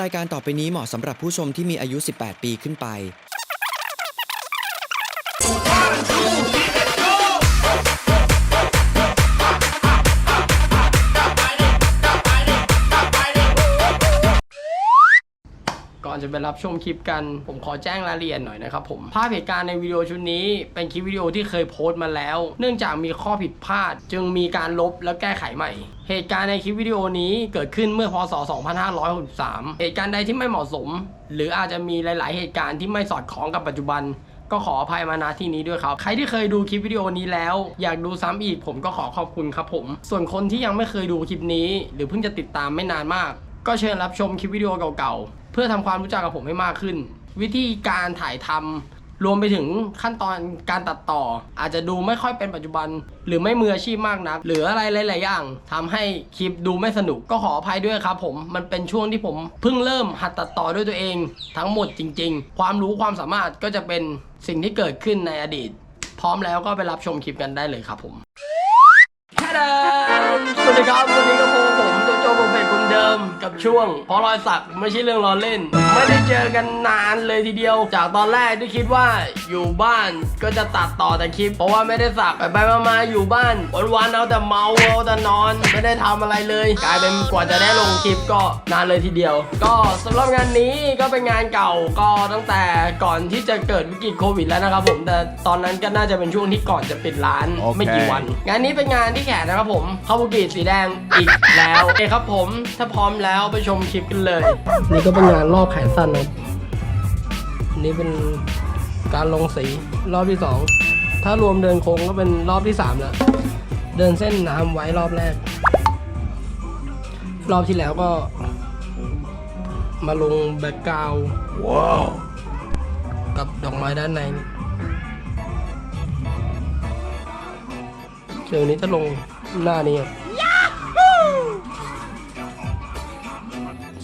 รายการต่อไปนี้เหมาะสำหรับผู้ชมที่มีอายุ 18 ปีขึ้นไป ก่อนจะไปรับชมคลิปกันผมขอแจ้งรายละเอียดหน่อยนะครับผมภาพเหตุการณ์ในวิดีโอชุดนี้ เป็นคลิปวิดีโอที่เคยโพสต์มาแล้ว เนื่องจากมีข้อผิดพลาด จึงมีการลบและแก้ไขใหม่ เหตุการณ์ในคลิปวิดีโอนี้เกิดขึ้นเมื่อพศ 2563 เหตุการณ์ใดที่ไม่เหมาะสม หรืออาจจะมีหลาย ๆ เหตุการณ์ที่ไม่สอดคล้องกับปัจจุบันก็ขออภัยมาณที่นี้ด้วยครับ ใครที่เคยดูคลิปวิดีโอนี้แล้ว อยากดูซ้ำอีกผมก็ขอขอบคุณครับผม ส่วนคนที่ยังไม่เคยดูคลิปนี้ หรือเพิ่งจะติดตามไม่นานมาก ก็เชิญรับชมคลิปวิดีโอเก่า เพื่อทำความรู้จักกับผมให้มากขึ้น วิธีการถ่ายทำรวมไปถึงขั้นตอนการตัดต่อ อาจจะดูไม่ค่อยเป็นปัจจุบัน หรือไม่มืออาชีพมากนัก หรืออะไรหลาย ๆ อย่างทำให้คลิปดูไม่สนุกก็ขออภัยด้วยครับผมมันเป็นช่วงที่ผมเพิ่งเริ่มหัดตัดต่อด้วยตัวเอง ทั้งหมดจริง ๆ ความรู้ความสามารถก็จะเป็นสิ่งที่เกิดขึ้นในอดีต พร้อมแล้วก็ไปรับชมคลิปกันได้เลยครับผมแค่นั้นสวัสดีครับวันนี้ก็พบกับผม เฟสคนเดิมกับช่วง เพราะรอยสักไม่ใช่เรื่องล้อเล่น ไม่ได้เจอกันนานเลยทีเดียว จากตอนแรกที่คิดว่าอยู่บ้านก็จะตัดต่อแต่คลิป เพราะว่าไม่ได้สักไปไปๆมาๆอยู่บ้านวันๆเอาแต่เมาเอาแต่นอน ไม่ได้ทำอะไรเลย กลายเป็นกว่าจะได้ลงคลิปก็นานเลยทีเดียว ก็สำหรับงานนี้ก็เป็นงานเก่าก็ตั้งแต่ก่อนที่จะเกิดวิกฤตโควิดแล้วนะครับผมแต่ตอนนั้นก็น่าจะเป็นช่วงที่ก่อนจะปิดร้านโอเคไม่กี่วัน งานนี้เป็นงานที่แขกนะครับผมคาบุกิสีแดงอีกแล้วโอเคครับผมถ้าพร้อมแล้วไปชมคลิปกันเลย นี่ก็เป็นงานรอบแขนสั้นครับนี่เป็นการลงสีรอบที่สองถ้ารวมเดินโค้งก็เป็นรอบที่สามแล้ว เดินเส้นน้ำไว้รอบแรก รอบที่แล้วก็ มาลงแบ็กกราวว้าวกับดอกไม้ด้านในนี่เดี๋ยวนี้จะลงหน้านี้ครับ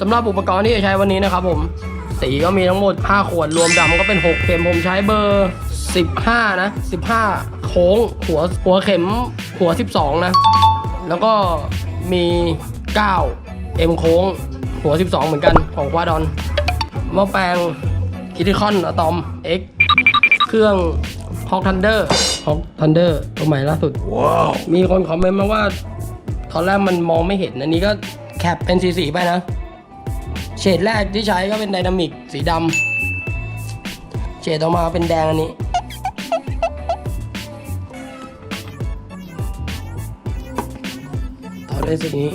สำหรับอุปกรณ์ที่จะใช้วันนี้นะครับผม สีก็มีทั้งหมด 5 ขวดรวมดำก็เป็น 6 เข็มผมใช้เบอร์ 15 นะ 15 โค้งหัวหัวเข็มหัว 12 นะ แล้วก็มี 9 เอ็มโค้ง หัว 12 เหมือนกันของควาดอนหม้อแปลงคิติคอนอะตอม X เครื่องฮอกทันเดอร์ฮอกทันเดอร์ตัวใหม่ล่าสุดว้าวมีคนคอมเมนต์มาว่า ตอนแรกมันมองไม่เห็น อันนี้ก็แคปเป็นสีๆไปนะ เฉดแรกที่ใช้ก็เป็นไดนามิกสีดำเฉดต่อมาเป็นแดงอันนี้ ต่อด้วยสีนี้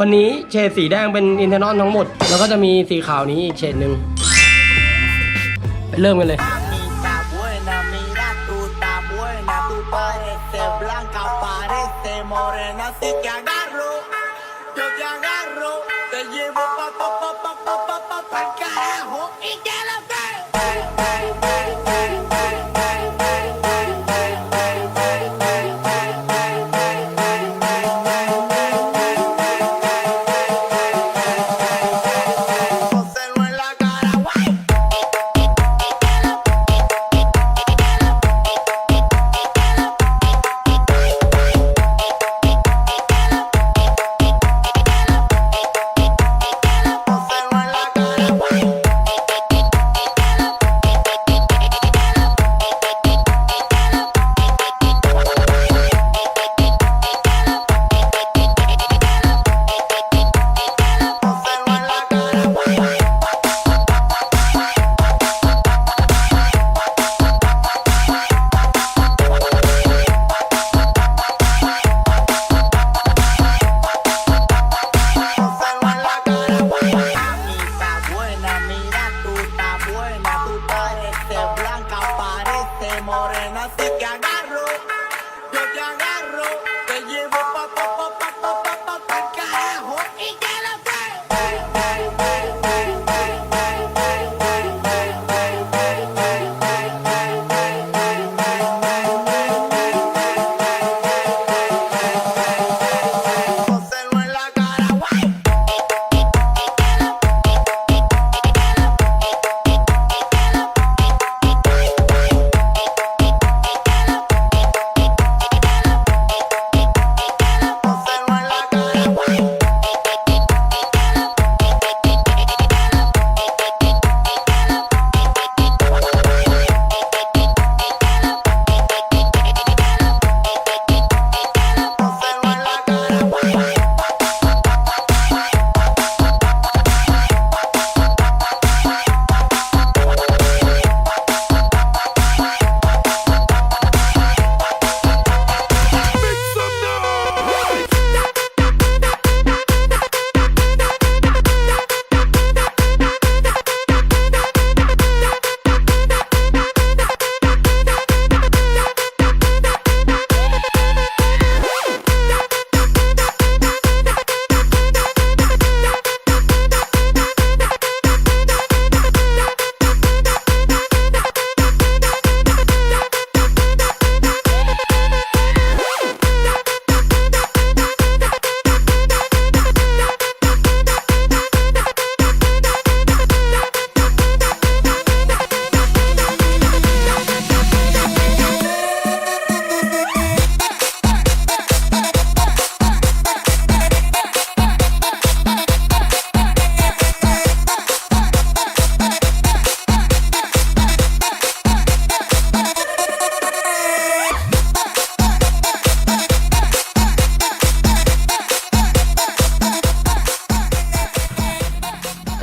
วันนี้เฉดสีแดงเป็นอินเทอร์นอลทั้งหมด แล้วก็จะมีสีขาวนี้อีกเฉดหนึ่งไปเริ่มกันเลย Yo te agarro, te llevo pa pa pa pa pa pa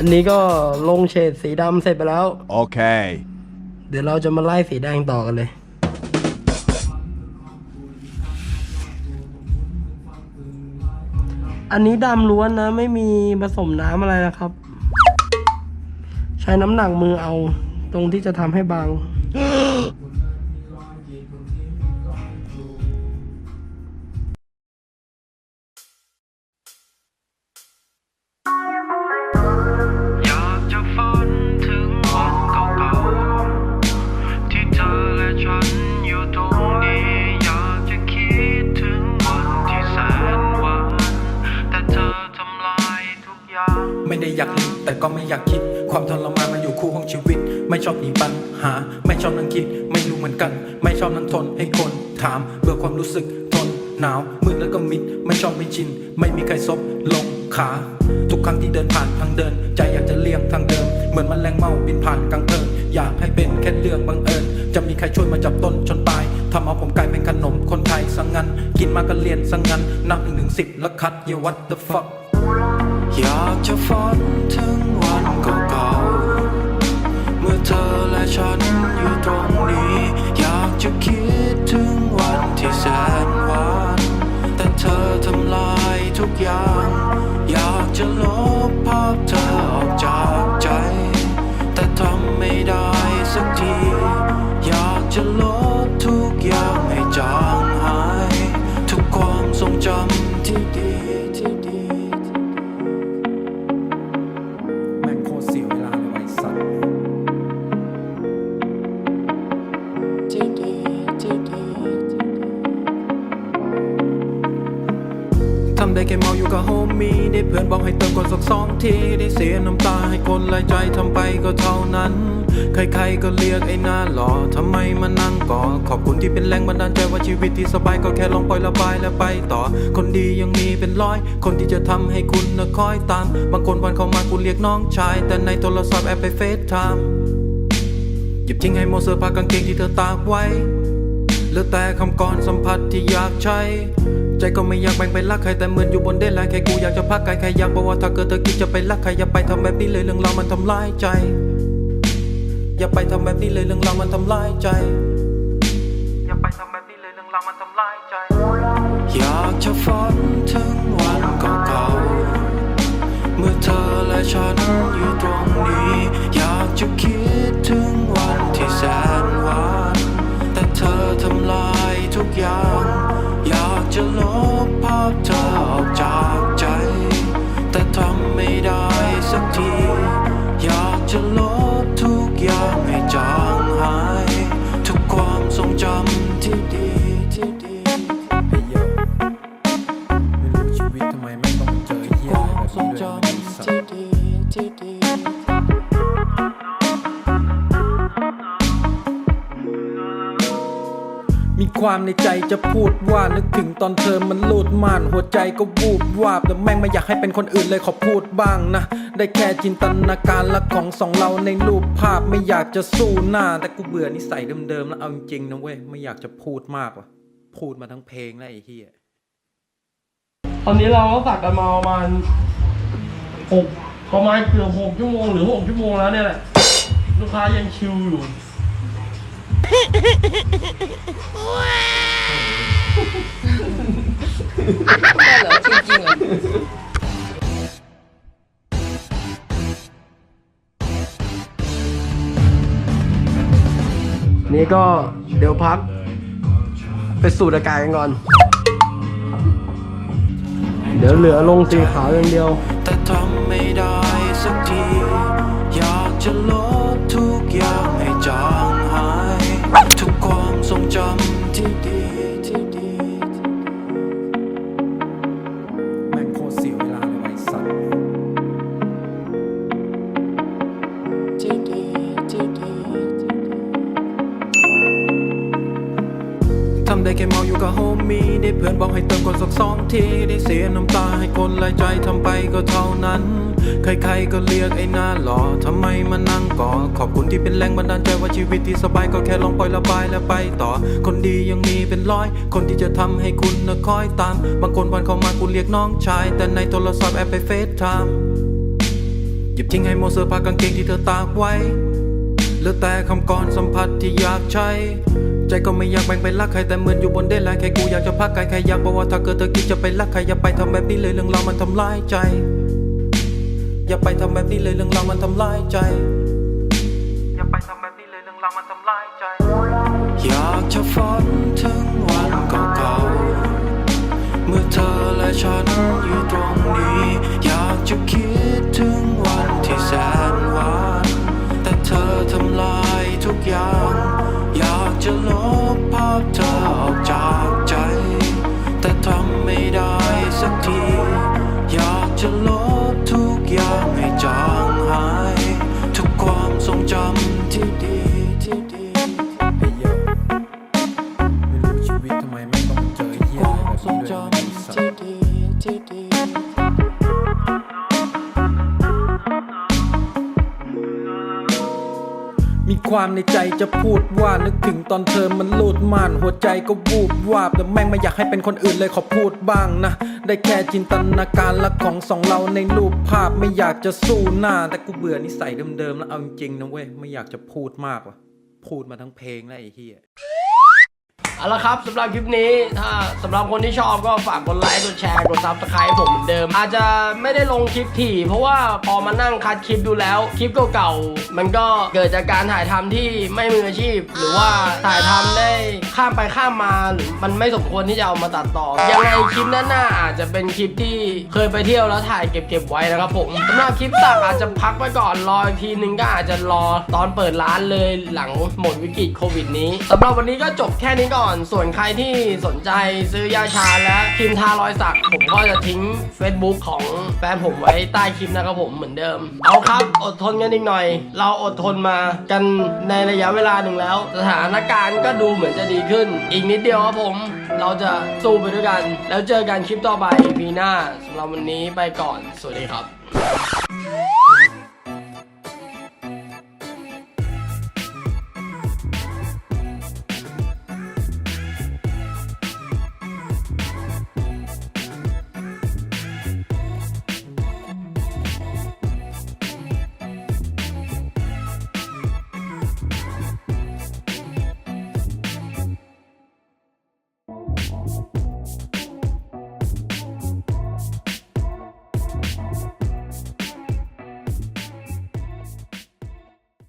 อันนี้ก็ลงเฉดสีดำเสร็จไปแล้ว Okay. เดี๋ยวเราจะมาไล่สีแดงต่อกันเลย อันนี้ดำล้วนนะ ไม่มีผสมน้ำอะไรนะครับ ใช้น้ำหนักมือเอา ตรงที่จะทำให้บาง แต่ก็ไม่อยากคิด ความทรมานมันอยู่คู่ของชีวิต ไม่ชอบหนีปัญหา ไม่ชอบนั่งคิด ไม่รู้เหมือนกัน ไม่ชอบนั่งทนให้คนถามเบื่อความรู้สึกทนหนาวมืดแล้วก็มิด ไม่ชอบไม่ชิน ไม่มีใครซบลงขา ทุกครั้งที่เดินผ่านทางเดิน ใจอยากจะเลี่ยงทางเดิม เหมือนมันแรงเมาบินผ่านกลางเพลิงอยากให้เป็นแค่เรื่องบังเอิญจะมีใครช่วยมาจับต้นชนปลายทำเอาผมกลายเป็นขนมคนไทยสังงัน กินมาก็เรียนสังงัน นับหนึ่งถึงสิบแล้วคัด yeah what the fuck อยากจะฝัน เธอและฉันอยู่ตรง แค่เมาอยู่กับโฮมีได้เพื่อนบอกให้เติมก่อนสักสองที ได้เสียน้ำตาให้คนหลายใจทำไปก็เท่านั้น ใครๆก็เรียกไอ้หน้าหล่อทำไมมานั่งก่อขอบคุณที่เป็นแรงบันดาลใจว่าชีวิตที่สบายก็แค่ลองปล่อยระบายแล้วไปต่อ คนดียังมีเป็นร้อย คนที่จะทำให้คุณนะคอยตาม บางคนวันเข้ามากูเรียกน้องชาย แต่ในโทรศัพท์แอบไปเฟซไทม์หยิบทิ้งให้โมเสื้อผ้ากางเกงที่เธอตากไว้เหลือแต่คำกรสัมผัสที่อยากใช้ ใจก็ไม่อยากแบ่งไปรักใครแต่เหมือนอยู่บนเดนไลน์แค่กูอยากจะพักไกลใครอยากบอกว่าถ้าเกิดเธอคิดจะไปรักใครอย่าไปทำแบบนี้เลยเรื่องราวมันทำร้ายใจ อย่าไปทำแบบนี้เลยเรื่องราวมันทำร้ายใจ อย่าไปทำแบบนี้เลยเรื่องราวมันทำร้ายใจ อยากจะฝันถึงวันเก่าๆเมื่อเธอและฉันอยู่ตรงนี้ อยากจะคิดถึงวันที่แสนหวานแต่เธอทำลายทุกอย่าง วิตทำไมแม่งต้องมาเจอไอ้เหี้ยคอะไรวามแบบนี้ด้วยไอ้สัตว์ำที่ดีมีความในใจจะพูดว่านึกถึงตอนเธอมันลูดม่านหัวใจก็วูบวาบแต่แม่งไม่อยากให้เป็นคนอื่นเลยขอพูดบ้างนะ ได้แค่จินตนาการละของสองเราในรูปภาพไม่อยากจะสู้หน้า แต่กูเบื่อนิสัยเดิมๆแล้วเอาจริงๆนะเว้ยไม่อยากจะพูดมากว่ะพูดมาทั้งเพลงแล้วไอ้เหี้ย ตอนนี้เราก็สักกันมาประมาณหกประมาณเกือบหกชั่วโมงหรือหกชั่วโมงแล้วเนี่ยแหละลูกค้ายังชิวอยู่นี่ก็เดี๋ยวพัก ไปสูดอากาศกันก่อน เดี๋ยวเหลือลงสีขาวอย่างเดียว แต่ทำไม่ได้สักที อยากจะลบทุกอย่างให้จางหาย ทุกความทรงจำำได้แค่เมาอยู่กับโฮมีได้เพื่อนบอกให้เติมก่อนสักสองที ได้เสียน้ำตาให้คนหลายใจทำไปก็เท่านั้น ใครๆก็เรียกไอ้หน้าหล่อทำไมมานั่งก่อขอบคุณที่เป็นแรงบันดาลใจว่าชีวิตที่สบายก็แค่ลองปล่อยระบายแล้วไปต่อ คนดียังมีเป็นร้อย คนที่จะทำให้คุณนะคอยตาม บางคนวันเข้ามากูเรียกน้องชาย แต่ในโทรศัพท์แอบไปเฟซไทม์หยิบทิ้งให้หมเสื้อผ้ากางเกงที่เธอตากไว้ เหลือแต่คำกรสัมผัสที่อยากใช้ ใจก็ไม่อยากแบ่งไปรักใครแต่เหมือนอยู่บนเดนไลน์แค่กูอยากจะพักไกลใครอยากบอกว่าถ้าเกิดเธอคิดจะไปรักใครอย่าไปทำแบบนี้เลยเรื่องราวมันทำร้ายใจ อย่าไปทำแบบนี้เลยเรื่องราวมันทำร้ายใจ อย่าไปทำแบบนี้เลยเรื่องราวมันทำร้ายใจ อยากจะฝันถึงวันเก่าๆเมื่อเธอและฉันอยู่ตรงนี้ อยากจะคิดถึงา ความในใจจะพูดว่านึกถึงตอนเธอมันลูดม่านหัวใจก็วูบวาบแต่แม่งไม่อยากให้เป็นคนอื่นเลยขอพูดบ้างนะ ได้แค่จินตนาการละของสองเราในรูปภาพไม่อยากจะสู้หน้า แต่กูเบื่อนิสัยเดิมๆแล้วเอาจริงๆนะเว้ยไม่อยากจะพูดมากว่ะพูดมาทั้งเพลงแล้วไอ้เหี้ย เอาละครับสำหรับคลิปนี้ถ้าสำหรับคนที่ชอบก็ฝากกดไลค์กดแชร์กดซับสไครต์ผมเหมือนเดิม อาจจะไม่ได้ลงคลิปถี่ เพราะว่าพอมานั่งคัดคลิปดูแล้วคลิปเก่าๆมันก็เกิดจากการถ่ายทำที่ไม่มืออาชีพ หรือว่าถ่ายทำได้ข้ามไปข้ามมาหรือมันไม่สมควรที่จะเอามาตัดต่อยังไงคลิปหน้าๆอาจจะเป็นคลิปที่เคยไปเที่ยวแล้วถ่ายเก็บๆไว้นะครับผมสำหรับคลิปตักอาจจะพักไว้ก่อนรออีกทีนึงก็อาจจะรอตอนเปิดร้านเลยหลังหมดวิกฤตโควิดนี้สำหรับวันนี้ก็จบแค่นี้ก่อน ส่วนใครที่สนใจซื้อยาชาและครีมทารอยสัก ผมก็จะทิ้ง Facebook ของแฟนผมไว้ใต้คลิปนะครับผมเหมือนเดิม เอาครับอดทนกันอีกหน่อย เราอดทนมากันในระยะเวลาหนึ่งแล้ว สถานการณ์ก็ดูเหมือนจะดีขึ้น อีกนิดเดียวครับผม เราจะสู้ไปด้วยกัน แล้วเจอกันคลิปต่อไป EP หน้าสำหรับวันนี้ไปก่อน สวัสดีครับ